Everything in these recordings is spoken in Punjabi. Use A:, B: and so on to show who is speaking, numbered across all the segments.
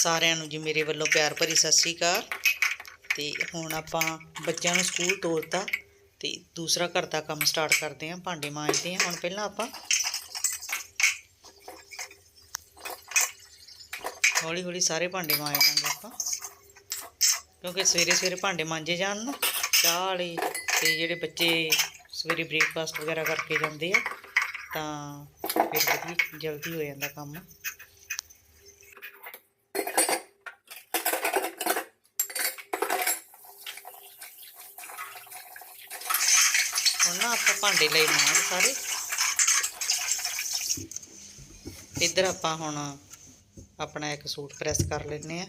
A: ਸਾਰਿਆਂ ਨੂੰ ਜੀ ਮੇਰੇ ਵੱਲੋਂ ਪਿਆਰ ਭਰੀ ਸਤਿ ਸ਼੍ਰੀ ਅਕਾਲ। ਤੇ ਹੁਣ ਆਪਾਂ ਬੱਚਿਆਂ ਨੂੰ ਸਕੂਲ ਤੋਰਤਾ ਤੇ ਦੂਸਰਾ ਘਰ ਦਾ ਕੰਮ ਸਟਾਰਟ ਕਰਦੇ ਆਂ ਭਾਂਡੇ ਮਾਂਜਦੇ ਆਂ ਹੁਣ ਪਹਿਲਾਂ ਆਪਾਂ ਹੌਲੀ ਹੌਲੀ ਸਾਰੇ ਭਾਂਡੇ ਮਾਂਜ ਲਾਂਗੇ ਆਪਾਂ। ਕਿਉਂਕਿ ਸਵੇਰੇ ਸਵੇਰੇ ਭਾਂਡੇ ਮਾਂਜੇ ਜਾਣ ਨਾ ਚਾਹ ਵਾਲੇ ਤੇ ਜਿਹੜੇ ਬੱਚੇ ਸਵੇਰੇ ਬ੍ਰੇਕਫਾਸਟ ਵਗੈਰਾ ਕਰਕੇ ਜਾਂਦੇ ਆ, ਤਾਂ ਫਿਰ ਵਧੀਆ, ਜਲਦੀ ਹੋ ਜਾਂਦਾ ਕੰਮ। ਹੁਣ ਨਾ ਆਪਾਂ ਭਾਂਡੇ ਲਈ ਮਾਂਜ ਸਾਰੇ। ਇੱਧਰ ਆਪਾਂ ਹੁਣ ਆਪਣਾ ਇੱਕ ਸੂਟ ਪ੍ਰੈਸ ਕਰ ਲੈਨੇ ਆ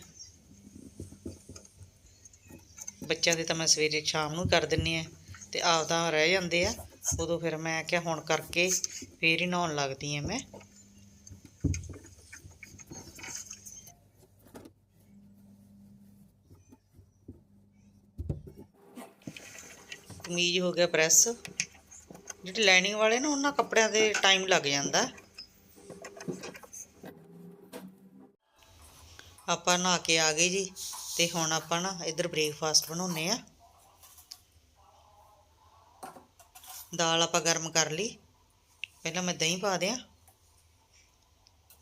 A: ਬੱਚਿਆਂ ਦੇ ਤਾਂ ਮੈਂ ਸਵੇਰੇ ਸ਼ਾਮ ਨੂੰ ਕਰ ਦਿੰਨੀ ਆ ਤੇ ਆਪਦਾ ਰਹਿ ਜਾਂਦੇ ਆ। ਉਦੋਂ ਫਿਰ ਮੈਂ ਕਿਹਾ ਹੁਣ ਕਰਕੇ ਫੇਰ ਹੀ ਨਹਾਉਣ ਲੱਗਦੀ ਆ ਮੈਂ। ਕਮੀਜ਼ ਹੋ ਗਿਆ ਪ੍ਰੈਸ। ਜਿਹੜੇ ਲਾਈਨਿੰਗ ਵਾਲੇ ਨਾ, ਉਹਨਾਂ ਕੱਪੜਿਆਂ ਦੇ ਟਾਈਮ ਲੱਗ ਜਾਂਦਾ। ਆਪਾਂ ਨਹਾ ਕੇ ਆ ਗਏ ਜੀ, ਤੇ ਹੁਣ ਆਪਾਂ ਨਾ ਇੱਧਰ ਬ੍ਰੇਕਫਾਸਟ ਬਣਾਉਨੇ ਆ ਦਾਲ ਆਪਾਂ ਗਰਮ ਕਰ ਲਈ। ਪਹਿਲਾਂ ਮੈਂ ਦਹੀਂ ਪਾ ਦਿਆਂ।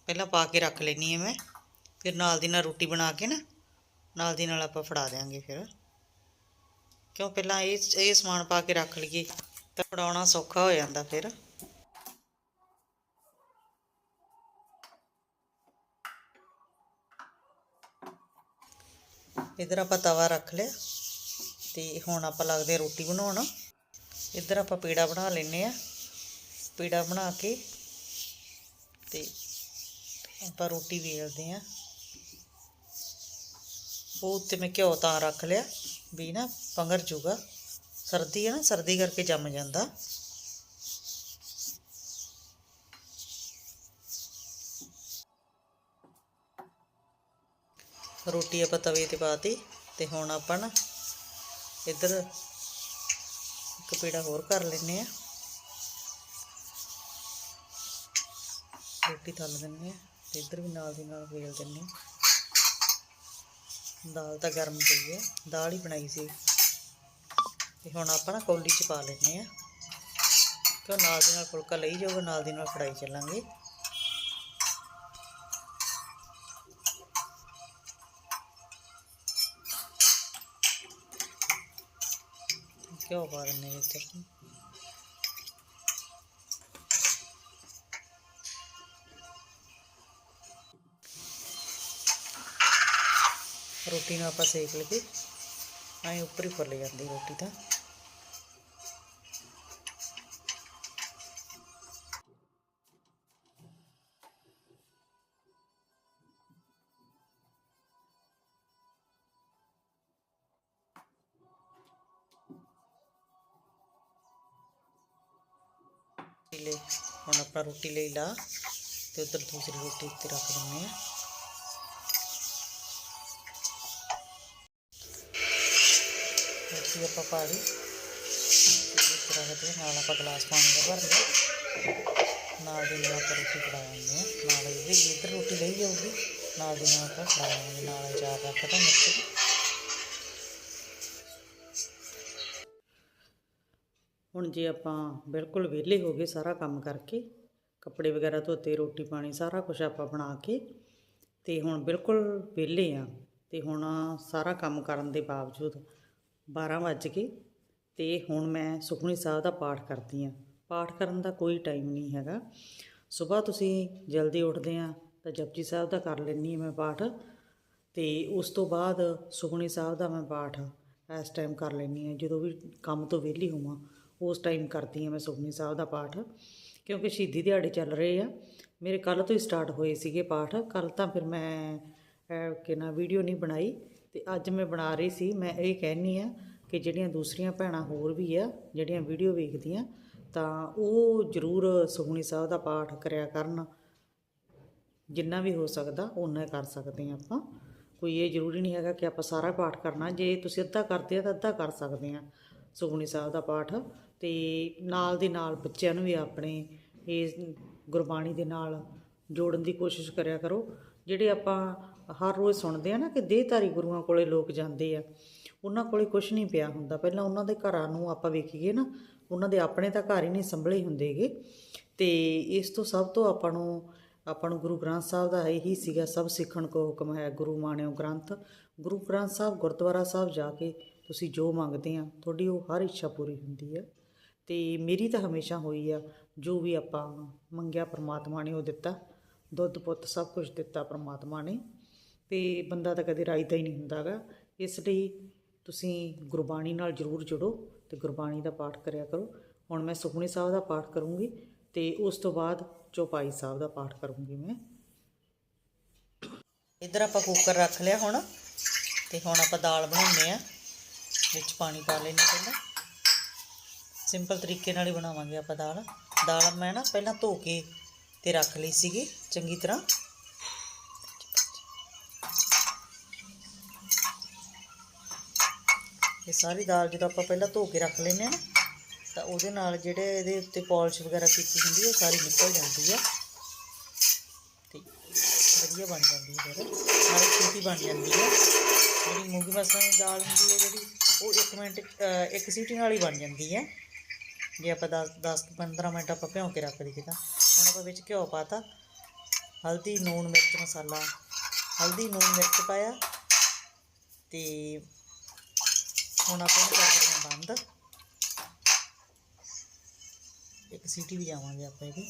A: ਪਹਿਲਾਂ ਪਾ ਕੇ ਰੱਖ ਲੈਣੀ ਹੈ ਮੈਂ। ਫਿਰ ਨਾਲ ਦੀ ਨਾਲ ਰੋਟੀ ਬਣਾ ਕੇ ਨਾ, ਨਾਲ ਦੀ ਨਾਲ ਆਪਾਂ ਫੜਾ ਦੇਾਂਗੇ ਫਿਰ। ਕਿਉਂ ਪਹਿਲਾਂ ਇਹ ਇਹ ਸਮਾਨ ਪਾ ਕੇ ਰੱਖ ਲਈਏ, ਤਾਂ ਫੜਾਉਣਾ ਸੌਖਾ ਹੋ ਜਾਂਦਾ ਫਿਰ। ਇਧਰ ਆਪਾਂ ਤਵਾ ਰੱਖ ਲਿਆ, ਤੇ ਹੁਣ ਆਪਾਂ ਲੱਗਦੇ ਆ ਰੋਟੀ ਬਣਾਉਣ। ਇੱਧਰ ਆਪਾਂ ਪੀੜਾ ਬਣਾ ਲੈਨੇ ਆ ਪੀੜਾ ਬਣਾ ਕੇ, ਤੇ ਆਪਾਂ ਰੋਟੀ ਵੇਲਦੇ ਆ ਉਹ ਉੱਤੇ ਮੈਂ ਘਿਓ ਤਾਂ ਰੱਖ ਲਿਆ। ਵੀ ਨਾ ਪੰਗਰ ਜੂਗਾ ਸਰਦੀ ਹੈ ਨਾ, ਸਰਦੀ ਕਰਕੇ ਜੰਮ ਜਾਂਦਾ। ਰੋਟੀ ਆਪਾਂ ਤਵੇ ਤੇ ਪਾਤੀ ਤੇ ਹੁਣ ਆਪਾਂ ਨਾ ਇੱਧਰ ਇੱਕ ਪੀੜਾ ਹੋਰ ਕਰ ਲੈਨੇ ਆ। ਰੋਟੀ ਥੱਲ ਦਿੰਨੇ ਆ ਤੇ ਇੱਧਰ ਵੀ ਨਾਲ ਦੀ ਨਾਲ ਵੇਲ ਦਿੰਨੇ ਆ। ਦਾਲ ਤਾਂ ਗਰਮ ਪਈ ਹੈ, ਦਾਲ ਹੀ ਬਣਾਈ ਸੀ। ਤੇ ਹੁਣ ਆਪਾਂ ਨਾ ਕੌਲੀ 'ਚ ਪਾ ਲੈਨੇ ਆ ਕਿਉਂ ਨਾਲ ਦੀ ਨਾਲ ਫੁਲਕਾ ਲਈ ਜਾਊਗਾ, ਨਾਲ ਦੀ ਨਾਲ ਫੜਾਈ ਚੱਲਾਂਗੇ। ਘਿਓ ਪਾ ਦਿੰਨੇ ਵਿੱਚ। ਰੋਟੀ ਨੂੰ ਆਪਾਂ ਸੇਕ ਲਈਏ। ਐਂ ਉੱਪਰ ਹੀ ਫੁੱਲ ਜਾਂਦੀ ਰੋਟੀ ਤਾਂ। ਲੈ, ਹੁਣ ਆਪਾਂ ਰੋਟੀ ਲਈ ਲਾ, ਤੇ ਉਧਰ ਦੂਸਰੀ ਰੋਟੀ ਉੱਤੇ ਰੱਖ ਦਿੰਨੇ ਆ ਆਪਾਂ ਪਾ ਲਈ ਇਸ ਤਰ੍ਹਾਂ ਦੇ ਨਾਲ ਆਪਾਂ ਗਲਾਸ ਪਾਣੀ ਦਾ ਭਰ ਲਿਆ। ਨਾਲ ਦੀ ਨਾਲ ਆਪਾਂ ਰੋਟੀ ਫੜਾ ਨਾਲ ਇਹ ਵੀ ਇੱਧਰ ਰੋਟੀ ਲਈ ਜਾਊਗੀ। ਨਾਲ ਦੀ ਨਾਲ ਆਪਾਂ ਫੜਾ ਨਾਲ ਅਚਾਰ ਰੱਖਦਾ ਮਿਰਚ ਹੁਣ ਜੇ ਆਪਾਂ ਬਿਲਕੁਲ ਵਿਹਲੇ ਹੋ ਗਏ ਸਾਰਾ ਕੰਮ ਕਰਕੇ, ਕੱਪੜੇ ਵਗੈਰਾ ਧੋਤੇ, ਰੋਟੀ ਪਾਣੀ, ਸਾਰਾ ਕੁਝ ਆਪਾਂ ਬਣਾ ਕੇ, ਤੇ ਹੁਣ ਬਿਲਕੁਲ ਵਿਹਲੇ ਆ ਤੇ ਹੁਣ ਸਾਰਾ ਕੰਮ ਕਰਨ ਦੇ ਬਾਵਜੂਦ 12 ਵੱਜ ਗਏ ਤੇ ਹੁਣ ਮੈਂ ਸੁਖਮਨੀ ਸਾਹਿਬ ਦਾ ਪਾਠ ਕਰਦੀ ਆ ਪਾਠ ਕਰਨ ਦਾ ਕੋਈ ਟਾਈਮ ਨਹੀਂ ਹੈਗਾ। ਸਵੇਰ ਤੁਸੀਂ ਜਲਦੀ ਉੱਠਦੇ ਆ ਤਾਂ ਜਪਜੀ ਸਾਹਿਬ ਦਾ ਕਰ ਲੈਣੀ ਆ ਮੈਂ ਪਾਠ ਤੇ ਉਸ ਤੋਂ ਬਾਅਦ ਸੁਖਮਨੀ ਸਾਹਿਬ ਦਾ ਮੈਂ ਪਾਠ ਇਸ ਟਾਈਮ ਕਰ ਲੈਣੀ ਆ ਜਦੋਂ ਵੀ ਕੰਮ ਤੋਂ ਵਿਹਲੀ ਹੋਵਾਂ, ਉਸ ਟਾਈਮ ਕਰਦੀ ਹਾਂ ਮੈਂ ਸੁਖਮਨੀ ਸਾਹਿਬ ਦਾ ਪਾਠ। ਕਿਉਂਕਿ ਸ਼ਹੀਦੀ ਦਿਹਾੜੇ ਚੱਲ ਰਹੇ ਆ। ਮੇਰੇ ਕੱਲ ਤੋਂ ਹੀ ਸਟਾਰਟ ਹੋਏ ਸੀਗੇ ਪਾਠ। ਕੱਲ ਤਾਂ ਫਿਰ ਮੈਂ ਕਿ ਨਾ ਵੀਡੀਓ ਨਹੀਂ ਬਣਾਈ। ਤੇ ਅੱਜ ਮੈਂ ਬਣਾ ਰਹੀ ਸੀ, ਮੈਂ ਇਹ ਕਹਿਨੀ ਆ ਕਿ ਜਿਹੜੀਆਂ ਦੂਸਰੀਆਂ ਭੈਣਾਂ ਹੋਰ ਵੀ ਆ, ਜਿਹੜੀਆਂ ਵੀਡੀਓ ਵੇਖਦੀਆਂ, ਤਾਂ ਉਹ ਜ਼ਰੂਰ ਸੁਖਮਨੀ ਸਾਹਿਬ ਦਾ ਪਾਠ ਕਰਿਆ ਕਰਨ। ਜਿੰਨਾ ਵੀ ਹੋ ਸਕਦਾ ਉਨਾ ਕਰ ਸਕਦੇ ਆ ਆਪਾਂ। ਕੋਈ ਇਹ ਜ਼ਰੂਰੀ ਨਹੀਂ ਹੈਗਾ ਕਿ ਆਪਾਂ ਸਾਰਾ ਪਾਠ ਕਰਨਾ, ਜੇ ਤੁਸੀਂ ਅੱਧਾ ਕਰਦੇ ਆ ਤਾਂ ਅੱਧਾ ਕਰ ਸਕਦੇ ਆ ਸੁਖਮਨੀ ਸਾਹਿਬ ਦਾ ਪਾਠ। ਤੇ ਨਾਲ ਦੀ ਨਾਲ ਬੱਚਿਆਂ ਨੂੰ ਵੀ ਆਪਣੇ ਇਸ ਗੁਰਬਾਣੀ ਦੇ ਨਾਲ ਜੋੜਨ ਦੀ ਕੋਸ਼ਿਸ਼ ਕਰਿਆ ਕਰੋ। ਜਿਹੜੇ ਆਪਾਂ ਹਰ ਰੋਜ਼ ਸੁਣਦੇ ਆ ਨਾ ਕਿ ਦੇਹਧਾਰੀ ਗੁਰੂਆਂ ਕੋਲੇ ਲੋਕ ਜਾਂਦੇ ਆ। ਉਹਨਾਂ ਕੋਲੇ ਕੁਝ ਨਹੀਂ ਪਿਆ ਹੁੰਦਾ। ਪਹਿਲਾਂ ਉਹਨਾਂ ਦੇ ਘਰਾਂ ਨੂੰ ਆਪਾਂ ਵੇਖੀਏ ਨਾ, ਉਹਨਾਂ ਦੇ ਆਪਣੇ ਤਾਂ ਘਰ ਹੀ ਨਹੀਂ ਸੰਭਲੇ ਹੁੰਦੇਗੇ ਤੇ ਇਸ ਤੋਂ ਸਭ ਤੋਂ ਆਪਾਂ ਨੂੰ ਆਪਾਂ ਨੂੰ ਗੁਰੂ ਗ੍ਰੰਥ ਸਾਹਿਬ ਦਾ ਇਹੀ ਸੀਗਾ ਸਭ ਸਿੱਖਣ ਕੋ ਹੁਕਮ ਹੈ ਗੁਰੂ ਮਾਣਿਓ ਗ੍ਰੰਥ। ਗੁਰੂ ਗ੍ਰੰਥ ਸਾਹਿਬ ਗੁਰਦੁਆਰਾ ਸਾਹਿਬ ਜਾ ਕੇ ਤੁਸੀਂ ਜੋ ਮੰਗਦੇ ਆ, ਤੁਹਾਡੀ ਉਹ ਹਰ ਇੱਛਾ ਪੂਰੀ ਹੁੰਦੀ ਹੈ ਤੇ ਮੇਰੀ ਤਾਂ ਹਮੇਸ਼ਾ ਹੋਈ ਆ, ਜੋ ਵੀ ਆਪਾਂ ਮੰਗਿਆ ਪ੍ਰਮਾਤਮਾ ਨੇ ਉਹ ਦਿੱਤਾ। ਦੁੱਧ ਪੁੱਤ ਸਭ ਕੁਝ ਦਿੱਤਾ ਪ੍ਰਮਾਤਮਾ ਨੇ। ਤੇ ਬੰਦਾ ਤਾਂ ਕਦੇ ਰਾਈਦਾ ਹੀ ਨਹੀਂ ਹੁੰਦਾਗਾ। ਇਸ ਲਈ ਤੁਸੀਂ ਗੁਰਬਾਣੀ ਨਾਲ ਜ਼ਰੂਰ ਜੁੜੋ ਤੇ ਗੁਰਬਾਣੀ ਦਾ ਪਾਠ ਕਰਿਆ ਕਰੋ। ਹੁਣ ਮੈਂ ਸੁਖਮਨੀ ਸਾਹਿਬ ਦਾ ਪਾਠ ਕਰੂੰਗੀ ਤੇ ਉਸ ਤੋਂ ਬਾਅਦ ਚੌਪਾਈ ਸਾਹਿਬ ਦਾ ਪਾਠ ਕਰੂੰਗੀ ਮੈਂ। ਇਧਰ ਆਪਾਂ ਕੁੱਕਰ ਰੱਖ ਲਿਆ ਹੁਣ ਤੇ ਹੁਣ ਆਪਾਂ ਦਾਲ ਬਣਾਉਂਦੇ ਆ ਵਿੱਚ ਪਾਣੀ ਪਾ ਲੈਣੇ ਪਹਿਲਾਂ। ਸਿੰਪਲ ਤਰੀਕੇ ਨਾਲ ਹੀ ਬਣਾਵਾਂਗੇ ਆਪਾਂ ਦਾਲ। ਦਾਲ ਮੈਂ ਨਾ ਪਹਿਲਾਂ ਧੋ ਕੇ ਤੇ ਰੱਖ ਲਈ ਸੀਗੀ ਚੰਗੀ ਤਰ੍ਹਾਂ। ਇਹ ਸਾਰੀ ਦਾਲ ਜਦੋਂ ਆਪਾਂ ਪਹਿਲਾਂ ਧੋ ਕੇ ਰੱਖ ਲੈਂਦੇ ਆ ਨਾ, ਤਾਂ ਉਹਦੇ ਨਾਲ ਜਿਹੜੇ ਇਹਦੇ ਉੱਤੇ ਪਾਲਿਸ਼ ਵਗੈਰਾ ਕੀਤੀ ਹੁੰਦੀ ਹੈ, ਉਹ ਸਾਰੀ ਨਿਕਲ ਜਾਂਦੀ ਆ ਤੇ ਵਧੀਆ ਬਣ ਜਾਂਦੀ ਹੈ ਫਿਰ। ਨਾਲੇ ਛੇਤੀ ਬਣ ਜਾਂਦੀ ਹੈ। ਜਿਹੜੀ ਮੂੰਗੀ ਮਸਰਾਂ ਦੀ ਦਾਲ ਹੁੰਦੀ ਹੈ ਜਿਹੜੀ, ਉਹ 1 ਮਿੰਟ ਇੱਕ ਸੀਟੀ ਨਾਲ ਹੀ ਬਣ ਜਾਂਦੀ ਹੈ। ਜੇ ਆਪਾਂ 10 10 15 ਮਿੰਟ ਆਪਾਂ ਭਿਉਂ ਕੇ ਰੱਖ ਦਈਏ ਤਾਂ। ਹੁਣ ਆਪਾਂ ਵਿੱਚ ਘਿਓ ਪਾਤਾ ਹਲਦੀ, ਨੂਣ ਮਿਰਚ ਮਸਾਲਾ। ਹਲਦੀ, ਨੂਣ ਮਿਰਚ ਪਾਇਆ। ਤੇ ਹੁਣ ਆਪਾਂ ਇਹਨੂੰ ਕਰ ਦਿੰਦੇ ਹਾਂ ਬੰਦ। ਇੱਕ ਸੀਟੀ ਵੀ ਜਾਵਾਂਗੇ ਆਪਾਂ ਇਹਦੀ।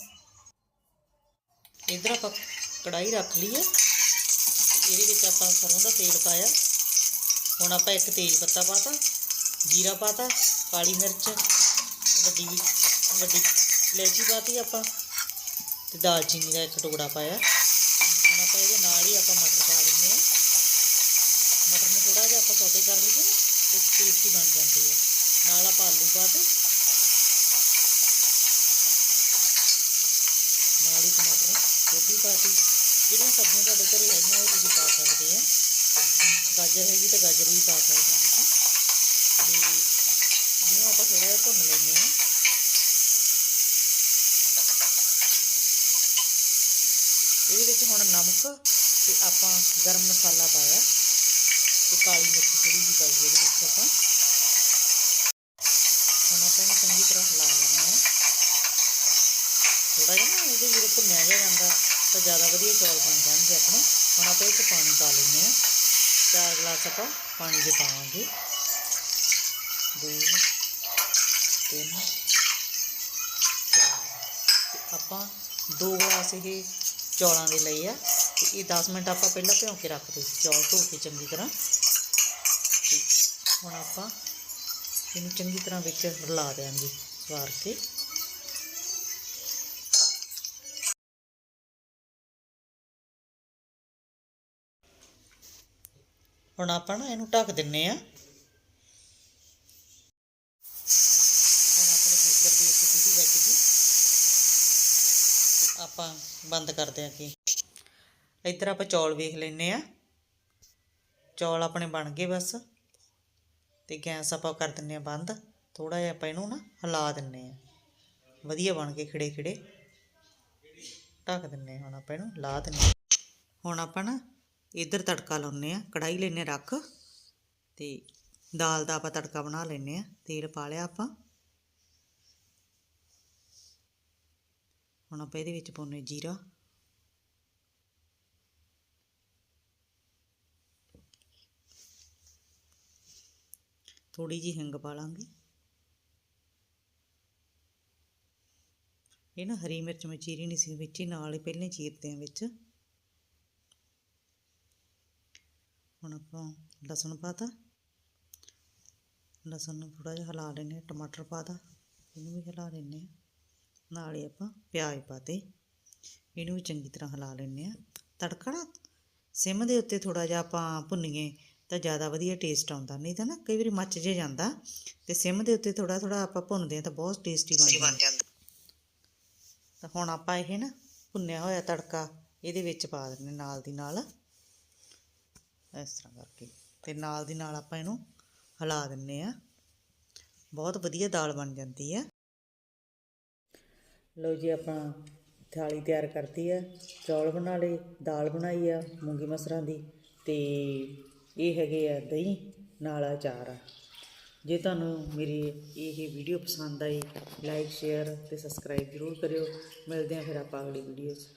A: ਇਧਰ ਆਪਾਂ ਕੜਾਈ ਰੱਖ ਲਈ ਲਈਏ ਇਹਦੇ ਵਿੱਚ ਆਪਾਂ ਸਰੋਂ ਦਾ ਤੇਲ ਪਾਇਆ। ਹੁਣ ਆਪਾਂ ਇੱਕ ਤੇਜ ਪੱਤਾ ਪਾਤਾ, ਜੀਰਾ ਪਾਤਾ, ਕਾਲੀ ਮਿਰਚ, ਵੱਡੀ ਵੱਡੀ ਇਲਾਇਚੀ ਪਾਤੀ ਆਪਾਂ ਤੇ ਦਾਲਚੀਨੀ ਦਾ ਇੱਕ ਟੁਕੜਾ ਪਾਇਆ। ਹੁਣ ਆਪਾਂ ਇਹਦੇ ਨਾਲ ਹੀ ਆਪਾਂ ਮਟਰ ਪਾ ਦਿੰਦੇ ਆ ਮਟਰ ਨੂੰ ਥੋੜਾ ਜਿਹਾ ਆਪਾਂ ਸੌਤੇ ਕਰ ਲਈਏ। ਨਾ ਤੇ ਟੇਸਟੀ ਬਣ ਜਾਂਦੀ ਹੈ। ਨਾਲ ਆਪਾਂ ਆਲੂ ਪਾਤੇ ਨਾਲ ਹੀ ਟਮਾਟਰ, ਗੋਭੀ ਪਾਤੀ ਜਿਹੜੀਆਂ ਸਬਜ਼ੀਆਂ ਤੁਹਾਡੇ ਘਰੇ ਹੈਗੀਆਂ, ਉਹ ਤੁਸੀਂ ਪਾ ਸਕਦੇ ਆ। ਗਾਜਰ ਹੈਗੀ ਤਾਂ ਗਾਜਰ ਵੀ ਪਾ ਸਕਦੇ ਹੋ ਤੁਸੀਂ। ਤੇ ਜਿਹਨੂੰ ਆਪਾਂ ਥੋੜਾ ਜਿਹਾ ਭੁੰਨ ਲੈਂਦੇ ਆ। ਇਹਦੇ ਵਿੱਚ ਹੁਣ ਨਮਕ ਤੇ ਆਪਾਂ ਗਰਮ ਮਸਾਲਾ ਪਾਇਆ। ਤੇ ਕਾਲੀ ਮਿਰਚ ਥੋੜੀ ਜਿਹੀ ਪਾਈ ਇਹਦੇ ਵਿੱਚ ਆਪਾਂ ਹੁਣ ਆਪਾਂ ਇਹਨੂੰ ਚੰਗੀ ਤਰ੍ਹਾਂ ਹਿਲਾ ਲੈਂਦੇ ਆ ਥੋੜਾ ਜਿਹਾ ਨਾ ਇਹਦੇ ਜਦੋਂ ਭੁੰਨਿਆ ਜਿਹਾ ਜਾਂਦਾ, ਤਾਂ ਜ਼ਿਆਦਾ ਵਧੀਆ ਚੌਲ ਬਣ ਜਾਣਗੇ ਆਪਣੇ। ਹੁਣ ਆਪਾਂ ਇਹ 'ਚ ਪਾਣੀ ਪਾ ਲੈਂਦੇ ਹਾਂ। ਚਾਰ ਗਲਾਸ ਆਪਾਂ ਪਾਣੀ ਦੇ ਪਾਵਾਂਗੇ। ਦੋ, ਤਿੰਨ, ਚਾਰ। ਆਪਾਂ ਦੋ ਗਲਾਸ ਇਹ ਚੌਲਾਂ ਦੇ ਲਈ ਆ। ਇਹ 10 ਮਿੰਟ ਆਪਾਂ ਪਹਿਲਾਂ ਭਿਉਂ ਕੇ ਰੱਖਦੇ ਸੀ, ਚੌਲ ਧੋ ਕੇ ਚੰਗੀ ਤਰ੍ਹਾਂ। ਤੇ ਹੁਣ ਆਪਾਂ ਇਹਨੂੰ ਚੰਗੀ ਤਰ੍ਹਾਂ ਵਿੱਚ ਰਲਾ ਦਿਆਂਗੇ ਸਵਾਰ ਕੇ। ਹੁਣ ਆਪਾਂ ਨਾ ਇਹਨੂੰ ਢੱਕ ਦਿੰਨੇ ਆ। ਹੁਣ ਆਪਣੇ ਕੁੱਕਰ ਦੀ ਇੱਕ ਸੀਟੀ ਵੱਜ ਗਈ। ਆਪਾਂ ਬੰਦ ਕਰ ਦਿਆਂ ਕਿ ਇੱਧਰ ਆਪਾਂ ਚੌਲ ਵੇਖ ਲੈਨੇ ਆ ਚੌਲ ਆਪਣੇ ਬਣ ਗਏ ਬਸ ਤੇ ਗੈਸ ਆਪਾਂ ਕਰ ਦਿੰਨੇ ਆ ਬੰਦ। ਥੋੜਾ ਜਿਹਾ ਆਪਾਂ ਇਹਨੂੰ ਨਾ ਹਿਲਾ ਦਿੰਨੇ ਆ ਵਧੀਆ ਬਣ ਕੇ ਖਿੜੇ ਖਿੜੇ। ਢੱਕ ਦਿੰਨੇ ਆ ਹੁਣ ਆਪਾਂ ਇਹਨੂੰ, ਲਾ ਦਿੰਨੇ ਆ। ਹੁਣ ਆਪਾਂ ਨਾ ਇੱਧਰ ਤੜਕਾ ਲਾਉਨੇ ਆ ਕੜਾਈ ਲੈਨੇ ਰੱਖ ਤੇ ਦਾਲ ਦਾ ਆਪਾਂ ਤੜਕਾ ਬਣਾ ਲੈਨੇ ਆ ਤੇਲ ਪਾ ਲਿਆ ਆਪਾਂ। ਹੁਣ ਆਪਾਂ ਇਹਦੇ ਵਿੱਚ ਪਾਉਨੇ ਜੀਰਾ। ਥੋੜੀ ਜਿਹੀ ਹਿੰਗ ਪਾ ਲਾਂਗੇ। ਇਹ ਨਾ ਹਰੀ ਮਿਰਚ ਮੈਂ ਚੀਰੀ ਨਹੀਂ ਸੀ ਵਿੱਚ ਹੀ ਨਾਲ ਹੀ ਪਹਿਲੇ ਚੀਰਦੇ ਆ ਵਿੱਚ। ਹੁਣ ਆਪਾਂ ਲਸਣ ਪਾਤਾ। ਲਸਣ ਨੂੰ ਥੋੜਾ ਜਿਹਾ ਹਿਲਾ ਲੈਂਦੇ ਹਾਂ, ਟਮਾਟਰ ਪਾਤਾ, ਇਹਨੂੰ ਵੀ ਹਿਲਾ ਲੈਂਦੇ ਹਾਂ। ਨਾਲ ਹੀ ਆਪਾਂ ਪਿਆਜ਼ ਪਾਤੇ, ਇਹਨੂੰ ਵੀ ਚੰਗੀ ਤਰ੍ਹਾਂ ਹਿਲਾ ਲੈਂਦੇ ਹਾਂ। ਤੜਕਾ ਨਾ ਸਿਮ ਦੇ ਉੱਤੇ ਥੋੜਾ ਜਿਹਾ ਆਪਾਂ ਭੁੰਨੀਏ ਤਾਂ ਜ਼ਿਆਦਾ ਵਧੀਆ ਟੇਸਟ ਆਉਂਦਾ ਨਹੀਂ ਤਾਂ ਨਾ ਕਈ ਵਾਰੀ ਮੱਚ ਜੇ ਜਾਂਦਾ ਤੇ ਸਿਮ ਦੇ ਉੱਤੇ ਥੋੜਾ ਥੋੜਾ ਆਪਾਂ ਭੁੰਨਦੇ ਹਾਂ ਤਾਂ ਬਹੁਤ ਟੇਸਟੀ ਬਣ ਜਾਂਦਾ। ਤਾਂ ਹੁਣ ਆਪਾਂ ਇਹ ਨਾ ਭੁੰਨਿਆ ਹੋਇਆ ਤੜਕਾ ਇਹਦੇ ਵਿੱਚ ਪਾ ਦਿੰਦੇ ਨਾਲ ਦੀ ਨਾਲ। ਇਸ ਤਰ੍ਹਾਂ ਕਰਕੇ ਤੇ ਨਾਲ ਦੀ ਨਾਲ ਆਪਾਂ ਇਹਨੂੰ ਹਿਲਾ ਦਿੰਨੇ ਆ ਬਹੁਤ ਵਧੀਆ ਦਾਲ ਬਣ ਜਾਂਦੀ ਆ। ਲਓ ਜੀ ਆਪਾਂ ਥਾਲੀ ਤਿਆਰ ਕਰਤੀ ਆ ਚੌਲ ਬਣਾ ਲਏ ਦਾਲ ਬਣਾਈ ਆ ਮੂੰਗੀ ਮਸਰਾਂ ਦੀ ਤੇ ਇਹ ਹੈਗੇ ਆ ਦਹੀਂ ਨਾਲ ਅਚਾਰ ਆ। ਜੇ ਤੁਹਾਨੂੰ ਮੇਰੀ ਇਹ ਵੀਡੀਓ ਪਸੰਦ ਆਈ ਲਾਈਕ ਸ਼ੇਅਰ ਤੇ ਸਬਸਕ੍ਰਾਈਬ ਜ਼ਰੂਰ ਕਰਿਓ। ਮਿਲਦੇ ਹਾਂ ਫਿਰ ਆਪਾਂ ਅਗਲੀ ਵੀਡੀਓ 'ਚ।